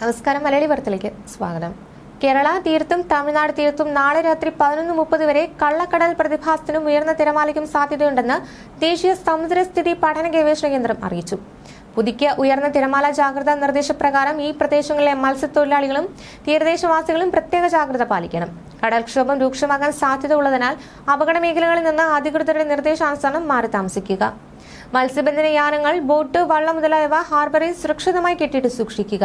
നമസ്കാരം മലയാളി വാർത്തയിലേക്ക് സ്വാഗതം. കേരള തീരത്തും തമിഴ്നാട് തീരത്തും നാളെ രാത്രി പതിനൊന്ന് മുപ്പത് വരെ കള്ളക്കടൽ പ്രതിഭാസത്തിനും ഉയർന്ന തിരമാലയ്ക്കും സാധ്യതയുണ്ടെന്ന് ദേശീയ സമുദ്രസ്ഥിതി പഠന ഗവേഷണ കേന്ദ്രം അറിയിച്ചു. പുതുക്കിയ ഉയർന്ന തിരമാല ജാഗ്രതാ നിർദ്ദേശപ്രകാരം ഈ പ്രദേശങ്ങളിലെ മത്സ്യത്തൊഴിലാളികളും തീരദേശവാസികളും പ്രത്യേക ജാഗ്രത പാലിക്കണം. കടൽക്ഷോഭം രൂക്ഷമാകാൻ സാധ്യത ഉള്ളതിനാൽ അപകട മേഖലകളിൽ നിന്ന് അധികൃതരുടെ നിർദ്ദേശാനുസരണം മാറി താമസിക്കുക. മത്സ്യബന്ധന യാനങ്ങൾ ബോട്ട് വള്ളം മുതലായവ ഹാർബറിൽ സുരക്ഷിതമായി കെട്ടിയിട്ട് സൂക്ഷിക്കുക.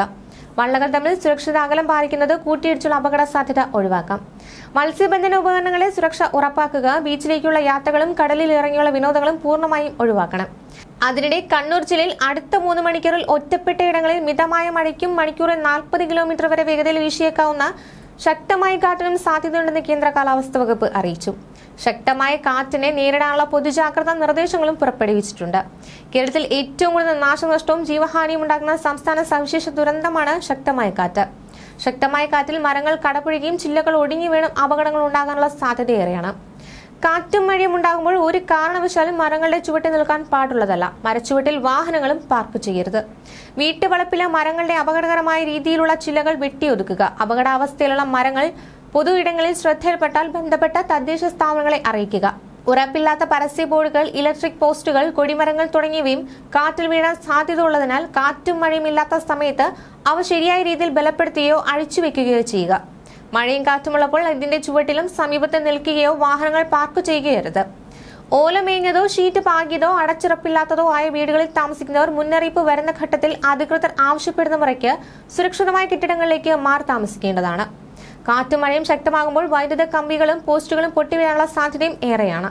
വള്ളങ്ങൾ തമ്മിൽ സുരക്ഷിത അകലം പാലിക്കുന്നത് കൂട്ടിയിടിച്ചുള്ള അപകട സാധ്യത ഒഴിവാക്കാം. മത്സ്യബന്ധന ഉപകരണങ്ങളെ സുരക്ഷ ഉറപ്പാക്കുക ബീച്ചിലേക്കുള്ള യാത്രകളും കടലിൽ ഇറങ്ങിയുള്ള വിനോദങ്ങളും പൂർണമായും ഒഴിവാക്കണം. അതിനിടെ കണ്ണൂർ ജില്ലയിൽ അടുത്ത മൂന്ന് മണിക്കൂറിൽ ഒറ്റപ്പെട്ട ഇടങ്ങളിൽ മിതമായ മഴയ്ക്കും മണിക്കൂറിൽ നാൽപ്പത് കിലോമീറ്റർ വരെ വേഗതയിൽ വീശിയേക്കാവുന്ന ശക്തമായ കാറ്റിനും സാധ്യതയുണ്ടെന്ന് കേന്ദ്ര കാലാവസ്ഥാ വകുപ്പ് അറിയിച്ചു. ശക്തമായ കാറ്റിനെ നേരിടാനുള്ള പൊതുജാഗ്രതാ നിർദ്ദേശങ്ങളും പുറപ്പെടുവിച്ചിട്ടുണ്ട്. കേരളത്തിൽ ഏറ്റവും കൂടുതൽ നാശനഷ്ടവും ജീവഹാനിയും ഉണ്ടാക്കുന്ന സംസ്ഥാന സവിശേഷ ദുരന്തമാണ് ശക്തമായ കാറ്റ്. ശക്തമായ കാറ്റിൽ മരങ്ങൾ കടപുഴകിയും ചില്ലകൾ ഒടിഞ്ഞു വീണും അപകടങ്ങൾ ഉണ്ടാകാനുള്ള സാധ്യതയേറെയാണ്. കാറ്റും മഴയും ഉണ്ടാകുമ്പോൾ ഒരു കാരണവശാലും മരങ്ങളുടെ ചുവട്ടിൽ നിൽക്കാൻ പാടുള്ളതല്ല. മരച്ചുവട്ടിൽ വാഹനങ്ങളും പാർക്ക് ചെയ്യരുത്. വീട്ടുവളപ്പിലെ മരങ്ങളുടെ അപകടകരമായ രീതിയിലുള്ള ചില്ലകൾ വെട്ടിയൊതുക്കുക. അപകടാവസ്ഥയിലുള്ള മരങ്ങൾ പൊതു ഇടങ്ങളിൽ ശ്രദ്ധയിൽപ്പെട്ടാൽ ബന്ധപ്പെട്ട തദ്ദേശ സ്ഥാപനങ്ങളെ അറിയിക്കുക. ഉറപ്പില്ലാത്ത പരസ്യ ബോർഡുകൾ ഇലക്ട്രിക് പോസ്റ്റുകൾ കൊടിമരങ്ങൾ തുടങ്ങിയവയും കാറ്റിൽ വീഴാൻ സാധ്യത ഉള്ളതിനാൽ കാറ്റും മഴയും ഇല്ലാത്ത സമയത്ത് അവ ശരിയായ രീതിയിൽ ബലപ്പെടുത്തുകയോ അഴിച്ചുവെക്കുകയോ ചെയ്യുക. മഴയും കാറ്റുമുള്ളപ്പോൾ ഇതിന്റെ ചുവട്ടിലും സമീപത്ത് നിൽക്കുകയോ വാഹനങ്ങൾ പാർക്ക് ചെയ്യുകയരുത്. ഓലമേഞ്ഞതോ ഷീറ്റ് പാകിയതോ അടച്ചുറപ്പില്ലാത്തതോ ആയ വീടുകളിൽ താമസിക്കുന്നവർ മുന്നറിയിപ്പ് വരുന്ന ഘട്ടത്തിൽ അധികൃതർ ആവശ്യപ്പെടുന്ന മുറയ്ക്ക് സുരക്ഷിതമായ കെട്ടിടങ്ങളിലേക്ക് മാറി താമസിക്കേണ്ടതാണ്. കാറ്റും മഴയും ശക്തമാകുമ്പോൾ വൈദ്യുത കമ്പികളും പോസ്റ്റുകളും പൊട്ടിവീഴാനുള്ള സാധ്യതയും ഏറെയാണ്.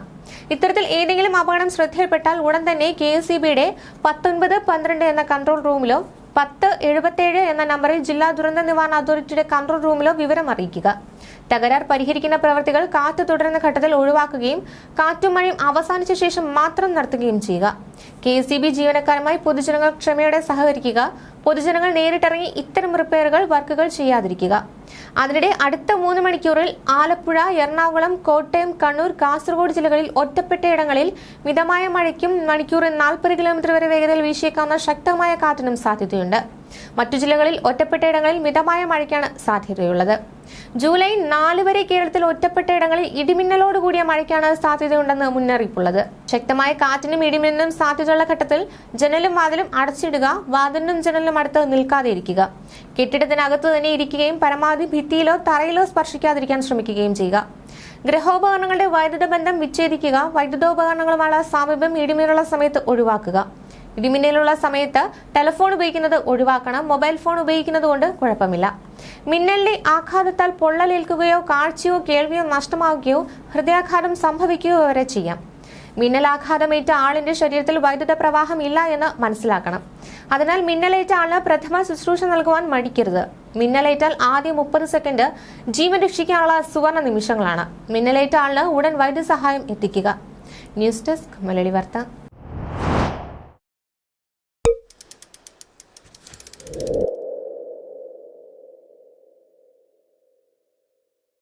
ഇത്തരത്തിൽ ഏതെങ്കിലും അപകടം ശ്രദ്ധയിൽപ്പെട്ടാൽ ഉടൻ തന്നെ കെ എസ് സി ബിയുടെ പത്തൊൻപത് പന്ത്രണ്ട് എന്ന കൺട്രോൾ റൂമിലോ പത്ത് എഴുപത്തേഴ് എന്ന നമ്പറിൽ ജില്ലാ ദുരന്ത നിവാരണ അതോറിറ്റിയുടെ കൺട്രോൾ റൂമിലോ വിവരം അറിയിക്കുക. തകരാർ പരിഹരിക്കുന്ന പ്രവർത്തികൾ കാറ്റ് തുടരുന്ന ഘട്ടത്തിൽ ഒഴിവാക്കുകയും കാറ്റും മഴയും അവസാനിച്ച ശേഷം മാത്രം നടത്തുകയും ചെയ്യുക. കെ സി ബി ജീവനക്കാരുമായി പൊതുജനങ്ങൾ ക്ഷമയോടെ സഹകരിക്കുക. പൊതുജനങ്ങൾ നേരിട്ടിറങ്ങി ഇത്തരം റിപ്പയറുകൾ വർക്കുകൾ ചെയ്യാതിരിക്കുക. അതിനിടെ അടുത്ത മൂന്ന് മണിക്കൂറിൽ ആലപ്പുഴ എറണാകുളം കോട്ടയം കണ്ണൂർ കാസർഗോഡ് ജില്ലകളിൽ ഒറ്റപ്പെട്ടയിടങ്ങളിൽ മിതമായ മഴയ്ക്കും മണിക്കൂറിൽ നാൽപ്പത് കിലോമീറ്റർ വരെ വേഗതയിൽ വീശിയേക്കാവുന്ന ശക്തമായ കാറ്റിനും സാധ്യതയുണ്ട്. മറ്റു ജില്ലകളിൽ ഒറ്റപ്പെട്ടയിടങ്ങളിൽ മിതമായ മഴയ്ക്കാണ് സാധ്യതയുള്ളത്. ജൂലൈ നാല് വരെ കേരളത്തിൽ ഒറ്റപ്പെട്ടയിടങ്ങളിൽ ഇടിമിന്നലോട് കൂടിയ മഴയ്ക്കാണ് സാധ്യതയുണ്ടെന്ന് മുന്നറിയിപ്പുള്ളത്. ശക്തമായ കാറ്റിനും ഇടിമിന്നലും സാധ്യതയുള്ള ഘട്ടത്തിൽ ജനലും വാതിലും അടച്ചിടുക വാതിലിനും ജനലിനും അടുത്ത് നിൽക്കാതെ ഇരിക്കുക. കെട്ടിടത്തിനകത്ത് തന്നെ ഇരിക്കുകയും പരമാവധി ഭിത്തിയിലോ തറയിലോ സ്പർശിക്കാതിരിക്കാൻ ശ്രമിക്കുകയും ചെയ്യുക. ഗൃഹോപകരണങ്ങളുടെ വൈദ്യുത ബന്ധം വിച്ഛേദിക്കുക വൈദ്യുതോപകരണങ്ങളുമായുള്ള സാമീപ്യം ഇടിമിന്നലുള്ള സമയത്ത് ഒഴിവാക്കുക. ഇടിമിന്നലുള്ള സമയത്ത് ടെലിഫോൺ ഉപയോഗിക്കുന്നത് ഒഴിവാക്കണം മൊബൈൽ ഫോൺ ഉപയോഗിക്കുന്നത് കൊണ്ട് കുഴപ്പമില്ല. മിന്നലിന്റെ ആഘാതത്താൽ പൊള്ളലേൽക്കുകയോ കാഴ്ചയോ കേൾവിയോ നഷ്ടമാവുകയോ ഹൃദയാഘാതം സംഭവിക്കുകയോ വരെ ചെയ്യാം. മിന്നലാഘാതമേറ്റ ആളിന്റെ ശരീരത്തിൽ വൈദ്യുത പ്രവാഹം ഇല്ല എന്ന് മനസ്സിലാക്കണം. അതിനാൽ മിന്നലേറ്റ ആളിന് പ്രഥമ ശുശ്രൂഷ നൽകുവാൻ മടിക്കരുത്. മിന്നലേറ്റാൽ ആദ്യ മുപ്പത് സെക്കൻഡ് ജീവൻ രക്ഷിക്കാനുള്ള സുവർണ നിമിഷങ്ങളാണ്. മിന്നലേറ്റ ആളിന് ഉടൻ വൈദ്യസഹായം എത്തിക്കുക. ന്യൂസ് ഡെസ്ക് മലയാളി വാർത്ത.